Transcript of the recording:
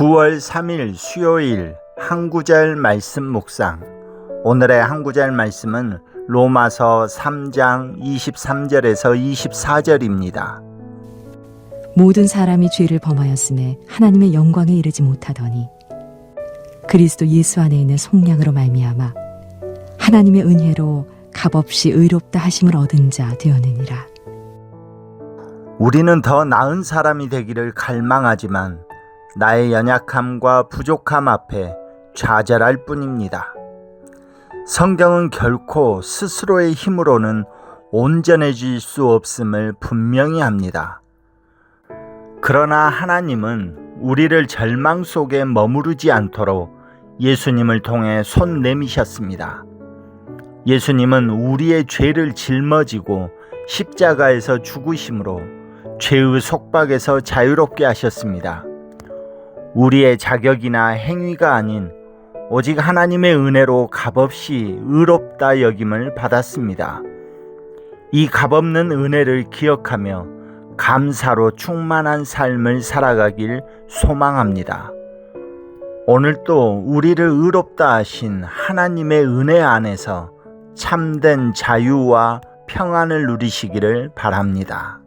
9월 3일 수요일 한 구절 말씀 묵상. 오늘의 한 구절 말씀은 로마서 3장 23절에서 24절입니다. 모든 사람이 죄를 범하였음에 하나님의 영광에 이르지 못하더니 그리스도 예수 안에 있는 속량으로 말미암아 하나님의 은혜로 값없이 의롭다 하심을 얻은 자 되었느니라. 우리는 더 나은 사람이 되기를 갈망하지만 나의 연약함과 부족함 앞에 좌절할 뿐입니다. 성경은 결코 스스로의 힘으로는 온전해질 수 없음을 분명히 합니다. 그러나 하나님은 우리를 절망 속에 머무르지 않도록 예수님을 통해 손 내미셨습니다. 예수님은 우리의 죄를 짊어지고 십자가에서 죽으심으로 죄의 속박에서 자유롭게 하셨습니다. 우리의 자격이나 행위가 아닌 오직 하나님의 은혜로 값없이 의롭다 여김을 받았습니다. 이 값없는 은혜를 기억하며 감사로 충만한 삶을 살아가길 소망합니다. 오늘 또 우리를 의롭다 하신 하나님의 은혜 안에서 참된 자유와 평안을 누리시기를 바랍니다.